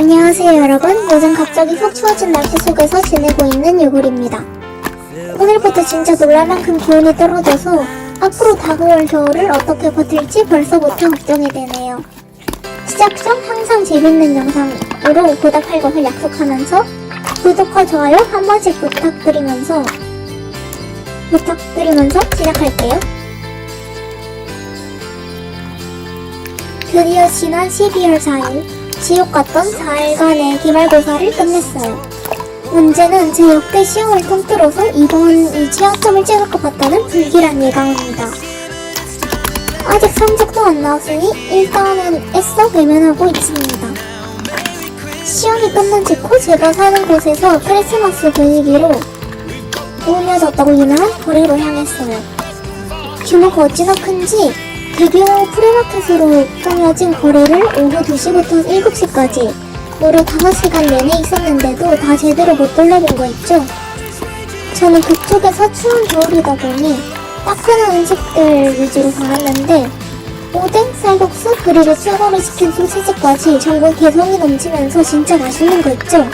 안녕하세요 여러분. 요즘 갑자기 훅 추워진 날씨 속에서 지내고 있는 유골입니다. 오늘부터 진짜 놀랄만큼 기온이 떨어져서 앞으로 다가올 겨울을 어떻게 버틸지 벌써부터 걱정이 되네요. 시작 전 항상 재밌는 영상으로 보답할 것을 약속하면서 구독과 좋아요 한 번씩 부탁드리면서 부탁드리면서 시작할게요. 드디어 지난 12월 4일 지옥 같던 4일간의 기말고사를 끝냈어요. 문제는 제 역대 시험을 통틀어서 이번이 지원점을 찍을 것 같다는 불길한 예감입니다. 아직 성적도 안 나왔으니 일단은 애써 외면하고 있습니다. 시험이 끝난 직후 제가 사는 곳에서 크리스마스 분위기로 꾸며졌다고 유명한 거리로 향했어요. 규모가 어찌나 큰지 대규모 프리마켓으로 꾸며진 거리를 오후 2시부터 7시까지 무려 5시간 내내 있었는데도 다 제대로 못 돌려본 거 있죠? 저는 그쪽에서 추운 겨울이다 보니 따끈한 음식들 위주로 가았는데 오뎅, 쌀국수, 그리고 최고로 시킨 소시지까지 전부 개성이 넘치면서 진짜 맛있는 거 있죠?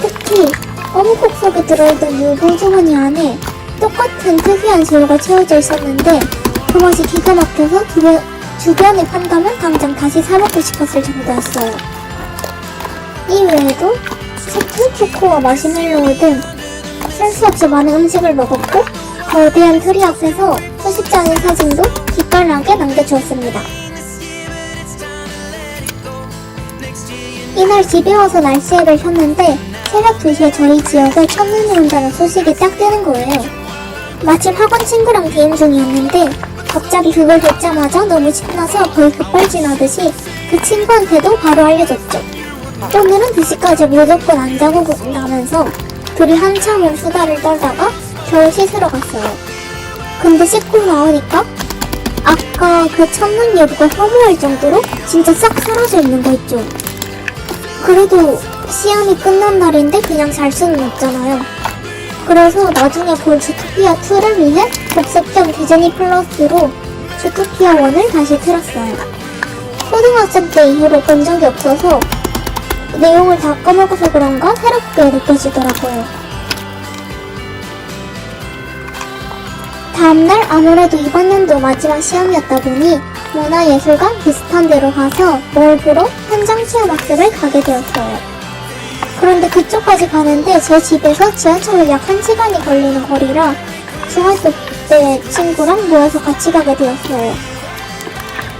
특히 어묵국 속에 들어있던 유부주머니 안에 똑같은 특이한 재료가 채워져 있었는데 그 맛이 기가 막혀서 주변, 주변에 판다면 당장 다시 사먹고 싶었을 정도였어요. 이 외에도 치킨, 초코와 마시멜로우 등쓸수 없이 많은 음식을 먹었고 거대한 트리 앞에서 수십 장의 사진도 기깔나게 남겨주었습니다. 이날 집에 와서 날씨앱을 켰는데 새벽 2시에 저희 지역에 첫눈이 온다는 소식이 딱 뜨는 거예요. 마침 학원 친구랑 게임 중이었는데 갑자기 그걸 듣자마자 너무 신나서 거의 급발진하듯이 그 친구한테도 바로 알려줬죠. 오늘은 2시까지 무조건 안 자고 나면서 둘이 한참을 수다를 떨다가 겨우 씻으러 갔어요. 근데 씻고 나오니까 아까 그 첫눈 여부가 허무할 정도로 진짜 싹 사라져 있는 거 있죠. 그래도 시험이 끝난 날인데 그냥 잘 수는 없잖아요. 그래서 나중에 볼 주토피아 2를 위해 복습 겸 디즈니 플러스로 주토피아 1을 다시 틀었어요. 초등학생 때 이후로 본 적이 없어서 내용을 다 까먹어서 그런가 새롭게 느껴지더라고요. 다음날 아무래도 이번 연도 마지막 시험이었다 보니 문화예술관 비슷한 데로 가서 뭘 보러 현장 체험 학습을 가게 되었어요. 그런데 그쪽까지 가는데 제 집에서 지하철로 약 1시간이 걸리는 거리라 중학교 때 친구랑 모여서 같이 가게 되었어요.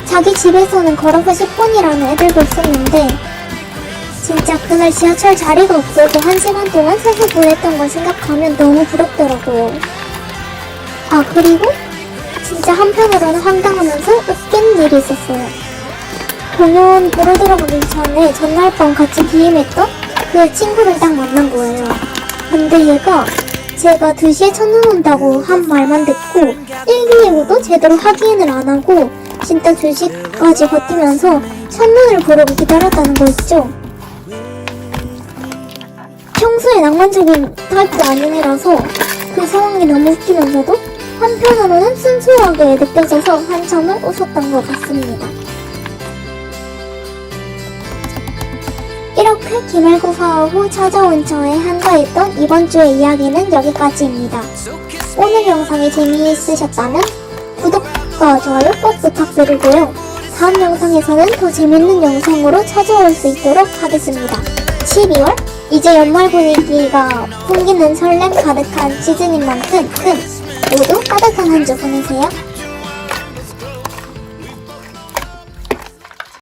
자기 집에서는 걸어서 10분이라는 애들도 있었는데 진짜 그날 지하철 자리가 없어서 1시간 동안 서서 보냈던 걸 생각하면 너무 부럽더라고요. 아 그리고 진짜 한편으로는 황당하면서 웃긴 일이 있었어요. 공연 보러 들어가기 전에 전날 밤 같이 기임했던 그 친구를 딱 만난 거예요. 근데 얘가 제가 2시에 첫눈 온다고 한 말만 듣고 일기예보도 제대로 확인을 안 하고 진짜 2시까지 버티면서 첫눈을 보려고 기다렸다는 거 있죠? 평소에 낭만적인 타입도 아닌 애라서 그 상황이 너무 웃기면서도 한편으로는 순수하게 느껴져서 한참을 웃었던 것 같습니다. 이렇게 기말고사 후 찾아온 저의 한가했던 이번 주의 이야기는 여기까지입니다. 오늘 영상이 재미있으셨다면 구독과 좋아요 꼭 부탁드리고요. 다음 영상에서는 더 재밌는 영상으로 찾아올 수 있도록 하겠습니다. 12월? 이제 연말 분위기가 풍기는 설렘 가득한 시즌인 만큼 큰 모두 따뜻한 한 주 보내세요.